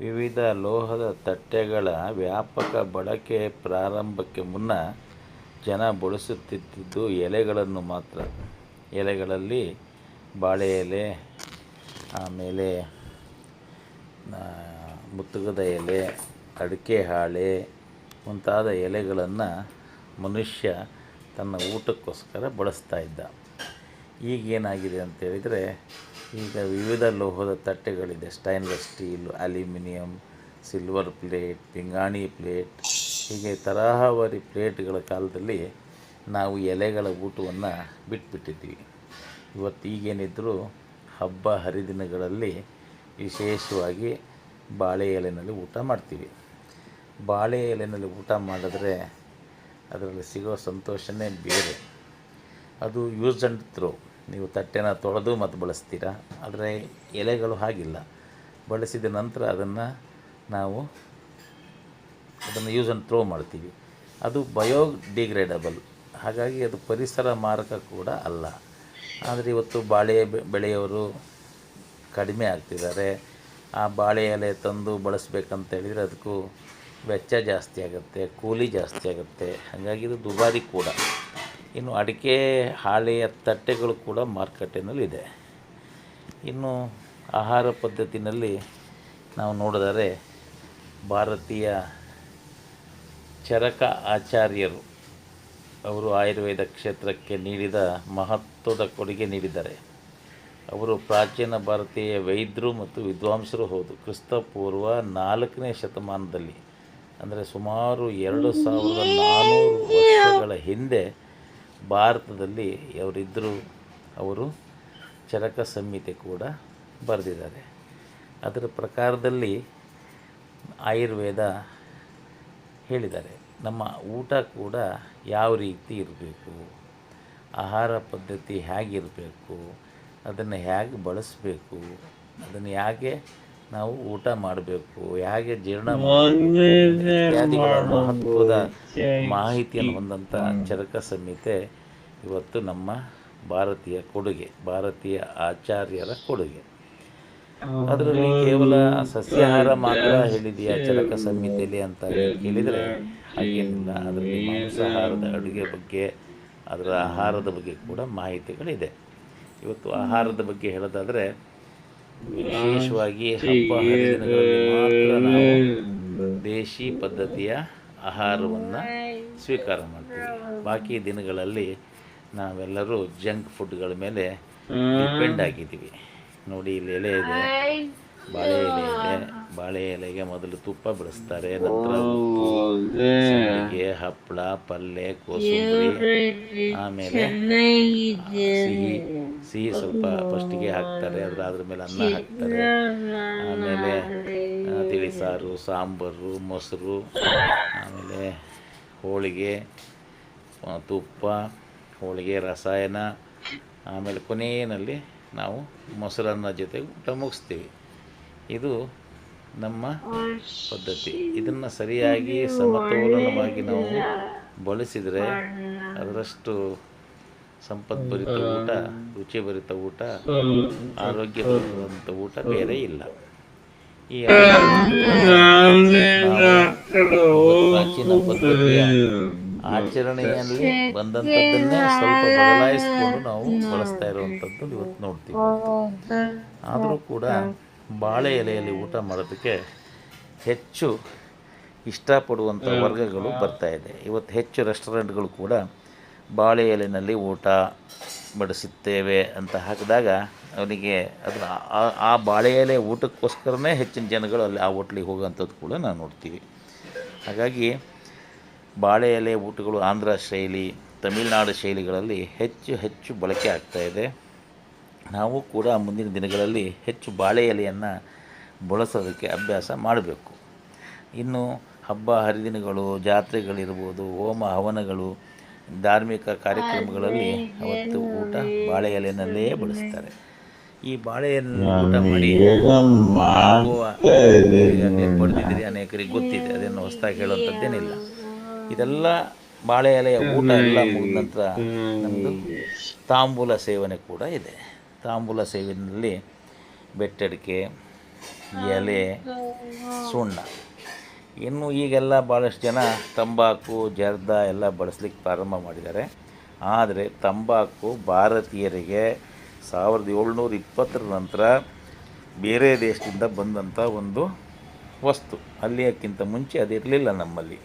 ವಿವಿಧ ಲೋಹದ ತಟ್ಟೆಗಳ ವ್ಯಾಪಕ ಬಳಕೆ ಪ್ರಾರಂಭಕ್ಕೆ ಮುನ್ನ ಜನ ಬಳಸುತ್ತಿದ್ದುದು ಎಲೆಗಳನ್ನು ಮಾತ್ರ. ಎಲೆಗಳಲ್ಲಿ ಬಾಳೆ ಎಲೆ, ಆಮೇಲೆ ಮುತ್ತುಗದ ಎಲೆ, ಅಡಿಕೆ ಹಾಳೆ ಮುಂತಾದ ಎಲೆಗಳನ್ನು ಮನುಷ್ಯ ತನ್ನ ಊಟಕ್ಕೋಸ್ಕರ ಬಳಸ್ತಾ ಇದ್ದ. ಈಗೇನಾಗಿದೆ ಅಂತೇಳಿದರೆ ಈಗ ವಿವಿಧ ಲೋಹದ ತಟ್ಟೆಗಳಿದೆ. Stainless steel aluminium silver plate ಪಿಂಗಾಣಿ plate ಹೀಗೆ ತರಹಾವರಿ ಪ್ಲೇಟ್ಗಳ ಕಾಲದಲ್ಲಿ ನಾವು ಎಲೆಗಳ ಊಟವನ್ನು ಬಿಟ್ಬಿಟ್ಟಿದ್ವಿ ಇವತ್ತು ಈಗೇನಿದ್ದರೂ ಹಬ್ಬ ಹರಿದಿನಗಳಲ್ಲಿ ವಿಶೇಷವಾಗಿ ಬಾಳೆ ಎಲೆಯಲ್ಲಿ ಊಟ ಮಾಡ್ತೀವಿ. ಬಾಳೆ ಎಲೆಯಲ್ಲಿ ಊಟ ಮಾಡಿದ್ರೆ ಅದರಲ್ಲಿ ಸಿಗೋ ಸಂತೋಷವೇ ಬೇರೆ. ಅದು ಯೂಸ್ ಆ್ಯಂಡ್ ಥ್ರೋ ನೀವು ತಟ್ಟೆನ ತೊಳೆದು ಮತ್ತು ಬಳಸ್ತೀರ? ಆದರೆ ಎಲೆಗಳು ಹಾಗಿಲ್ಲ. ಬಳಸಿದ ನಂತರ ಅದನ್ನು ನಾವು ಅದನ್ನು ಯೂಸ್ ಆ್ಯಂಡ್ ಥ್ರೋ ಮಾಡ್ತೀವಿ. ಅದು ಬಯೋ ಡಿಗ್ರೇಡಬಲ್ ಹಾಗಾಗಿ ಅದು ಪರಿಸರ ಮಾರಕ ಕೂಡ ಅಲ್ಲ. ಆದರೆ ಇವತ್ತು ಬಾಳೆ ಬೆಳೆಯವರು ಕಡಿಮೆ ಆಗ್ತಿದ್ದಾರೆ. ಆ ಬಾಳೆ ಎಲೆ ತಂದು ಬಳಸ್ಬೇಕಂತ ಹೇಳಿದರೆ ಅದಕ್ಕೂ ವೆಚ್ಚ ಜಾಸ್ತಿ ಆಗುತ್ತೆ, ಕೂಲಿ ಜಾಸ್ತಿ ಆಗುತ್ತೆ. ಹಾಗಾಗಿ ಇದು ದುಬಾರಿ ಕೂಡ. ಇನ್ನು ಅಡಿಕೆ ಹಾಳೆಯ ತಟ್ಟೆಗಳು ಕೂಡ ಮಾರುಕಟ್ಟೆನಲ್ಲಿದೆ. ಇನ್ನು ಆಹಾರ ಪದ್ಧತಿನಲ್ಲಿ ನಾವು ನೋಡಿದರೆ ಭಾರತೀಯ ಚರಕ ಆಚಾರ್ಯರು ಅವರು ಆಯುರ್ವೇದ ಕ್ಷೇತ್ರಕ್ಕೆ ನೀಡಿದ ಮಹತ್ವದ ಕೊಡುಗೆ ನೀಡಿದ್ದಾರೆ. ಅವರು ಪ್ರಾಚೀನ ಭಾರತೀಯ ವೈದ್ಯರು ಮತ್ತು ವಿದ್ವಾಂಸರು ಹೌದು. ಕ್ರಿಸ್ತಪೂರ್ವ ನಾಲ್ಕನೇ ಶತಮಾನದಲ್ಲಿ, ಅಂದರೆ ಸುಮಾರು ಎರಡು ಸಾವಿರದ ನಾನ್ನೂರು ವರ್ಷಗಳ ಹಿಂದೆ ಭಾರತದಲ್ಲಿ ಅವರಿದ್ದರು ಅವರು ಚರಕ ಸಂಹಿತೆ ಕೂಡ ಬರೆದಿದ್ದಾರೆ. ಅದರ ಪ್ರಕಾರದಲ್ಲಿ ಆಯುರ್ವೇದ ಹೇಳಿದ್ದಾರೆ. ನಮ್ಮ ಊಟ ಕೂಡ ಯಾವ ರೀತಿ ಇರಬೇಕು ಆಹಾರ ಪದ್ಧತಿ ಹೇಗಿರಬೇಕು ಅದನ್ನು ಹೇಗೆ ಬಳಸಬೇಕು ಅದನ್ನು ಹೇಗೆ ನಾವು ಊಟ ಮಾಡಬೇಕು ಹೇಗೆ ಜೀರ್ಣ ಮಹತ್ವದ ಮಾಹಿತಿಯನ್ನು ಹೊಂದಂಥ ಚರಕ ಸಂಹಿತೆ ಇವತ್ತು ನಮ್ಮ ಭಾರತೀಯ ಕೊಡುಗೆ, ಭಾರತೀಯ ಆಚಾರ್ಯರ ಕೊಡುಗೆ. ಅದರಲ್ಲಿ ಕೇವಲ ಸಸ್ಯಾಹಾರ ಮಾತ್ರ ಹೇಳಿದೆಯಾ ಚರಕ ಸಂಹಿತೆಯಲ್ಲಿ ಅಂತ ಕೇಳಿದರೆ, ಹಾಗೇನಿಲ್ಲ. ಅದರಲ್ಲಿ ಮಾಂಸಾಹಾರದ ಅಡುಗೆ ಬಗ್ಗೆ, ಅದರ ಆಹಾರದ ಬಗ್ಗೆ ಕೂಡ ಮಾಹಿತಿಗಳಿದೆ. ಇವತ್ತು ಆಹಾರದ ಬಗ್ಗೆ ಹೇಳೋದಾದರೆ, ವಿಶೇಷವಾಗಿ ಹಬ್ಬ ಹರಿದಿನಗಳಲ್ಲಿ ಮಾತ್ರ ದೇಶಿ ಪದ್ಧತಿಯ ಆಹಾರವನ್ನು ಸ್ವೀಕಾರ ಮಾಡ್ತೀವಿ. ಬಾಕಿ ದಿನಗಳಲ್ಲಿ ನಾವೆಲ್ಲರೂ ಜಂಕ್ ಫುಡ್ಗಳ ಮೇಲೆ ಡಿಪೆಂಡ್ ಆಗಿದ್ದೀವಿ. ನೋಡಿ ಇಲ್ಲಿ ಎಲೆ ಇದೆ. ಬಾಳೆ ಎಲೆ ಇದೆ. ಬಾಳೆ ಎಲೆಗೆ ಮೊದಲು ತುಪ್ಪ ಬಿಡಿಸ್ತಾರೆ ನಂತರ ಸಂಡಿಗೆ ಹಪ್ಪಳ ಪಲ್ಯ ಕೋಸಂಬರಿ ಆಮೇಲೆ ಸಿಹಿ ಸಿಹಿ ಸ್ವಲ್ಪ ಫಸ್ಟಿಗೆ ಹಾಕ್ತಾರೆ ಅದ್ರ ಅದ್ರ ಮೇಲೆ ಅನ್ನ ಹಾಕ್ತಾರೆ. ಆಮೇಲೆ ತಿಳಿಸಾರು ತಿಳಿ ಸಾರು ಸಾಂಬಾರು ಮೊಸರು ಆಮೇಲೆ ಹೋಳಿಗೆ ತುಪ್ಪ ಹೋಳಿಗೆ, ರಸಾಯನ, ಆಮೇಲೆ ಕೊನೆಯಲ್ಲಿ ನಾವು ಮೊಸರನ್ನ ಜೊತೆ ಊಟ ಮುಗಿಸ್ತೀವಿ. ಇದು ನಮ್ಮ ಪದ್ಧತಿ. ಇದನ್ನು ಸರಿಯಾಗಿ ಸಮತೋಲನವಾಗಿ ನಾವು ಬಳಸಿದರೆ ಅದರಷ್ಟು ಸಂಪದ್ಭರಿತ ಊಟ, ರುಚಿಭರಿತ ಊಟ, ಆರೋಗ್ಯಭರಿತ ಊಟ ಬೇರೆ ಇಲ್ಲ. ಈ ಪ್ರಾಚೀನ ಆಚರಣೆಯಲ್ಲಿ ಬಂದಂಥದ್ದನ್ನೇ ಸ್ವಲ್ಪ ಬದಲಾಯಿಸಿಕೊಂಡು ನಾವು ಬಳಸ್ತಾ ಇರುವಂಥದ್ದು ಇವತ್ತು ನೋಡ್ತೀವಿ. ಆದರೂ ಕೂಡ ಬಾಳೆ ಎಲೆಯಲ್ಲಿ ಊಟ ಮಾಡೋದಕ್ಕೆ ಹೆಚ್ಚು ಇಷ್ಟಪಡುವಂಥ ವರ್ಗಗಳು ಬರ್ತಾ ಇದೆ. ಇವತ್ತು ಹೆಚ್ಚು ರೆಸ್ಟೋರೆಂಟ್ಗಳು ಕೂಡ ಬಾಳೆ ಎಲೆಯಲ್ಲಿ ಊಟ ಬಡಿಸುತ್ತೇವೆ ಅಂತ ಹಾಕಿದಾಗ ಅವನಿಗೆ ಅದು ಆ- ಆ ಬಾಳೆ ಎಲೆ ಊಟಕ್ಕೋಸ್ಕರನೇ ಹೆಚ್ಚಿನ ಜನಗಳು ಅಲ್ಲಿ ಆ ಹೋಟ್ಲಿಗೆ ಹೋಗುವಂಥದ್ದು ಕೂಡ ನಾವು ನೋಡ್ತೀವಿ. ಹಾಗಾಗಿ ಬಾಳೆ ಎಲೆ ಊಟಗಳು ಆಂಧ್ರ ಶೈಲಿ ತಮಿಳುನಾಡು ಶೈಲಿಗಳಲ್ಲಿ ಹೆಚ್ಚು ಹೆಚ್ಚು ಬಳಕೆ ಆಗ್ತಾ ಇದೆ. ನಾವು ಕೂಡ ಮುಂದಿನ ದಿನಗಳಲ್ಲಿ ಹೆಚ್ಚು ಬಾಳೆ ಎಲೆಯನ್ನು ಬಳಸೋದಕ್ಕೆ ಅಭ್ಯಾಸ ಮಾಡಬೇಕು. ಇನ್ನು ಹಬ್ಬ ಹರಿದಿನಗಳು ಜಾತ್ರೆಗಳಿರ್ಬೋದು ಹೋಮ ಹವನಗಳು ಧಾರ್ಮಿಕ ಕಾರ್ಯಕ್ರಮಗಳಲ್ಲಿ ಅವತ್ತು ಊಟ ಬಾಳೆ ಎಲೆಯಲ್ಲೇ ಬಳಸ್ತಾರೆ. ಈ ಬಾಳೆ ಊಟ ಮಾಡಿ ಪಡೆದಿದ್ದೀರಿ ಅನೇಕರಿಗೆ ಗೊತ್ತಿದೆ ಅದನ್ನು ಹೊಸದಾಗಿ ಹೇಳುವಂಥದ್ದೇನಿಲ್ಲ. ಇದೆಲ್ಲ ಬಾಳೆ ಎಲೆಯ ಊಟ ಎಲ್ಲ ಮುಗಿದ ನಂತರ ನಮ್ಮದು ತಾಂಬೂಲ ಸೇವನೆ ಕೂಡ ಇದೆ. ತಾಂಬೂಲ ಸೇವನೆಯಲ್ಲಿ ಬೆಟ್ಟಡಿಕೆ ಎಲೆ ಸುಣ್ಣ. ಇನ್ನು ಈಗೆಲ್ಲ ಭಾಳಷ್ಟು ಜನ ತಂಬಾಕು ಜರ್ದ ಎಲ್ಲ ಬಳಸ್ಲಿಕ್ಕೆ ಪ್ರಾರಂಭ ಮಾಡಿದ್ದಾರೆ. ಆದರೆ ತಂಬಾಕು ಭಾರತೀಯರಿಗೆ ಸಾವಿರದ ಏಳ್ನೂರ ಇಪ್ಪತ್ತರ ನಂತರ ಬೇರೆ ದೇಶದಿಂದ ಬಂದಂಥ ಒಂದು ವಸ್ತು. ಅಲ್ಲಿಯಕ್ಕಿಂತ ಮುಂಚೆ ಅದಿರಲಿಲ್ಲ ನಮ್ಮಲ್ಲಿ.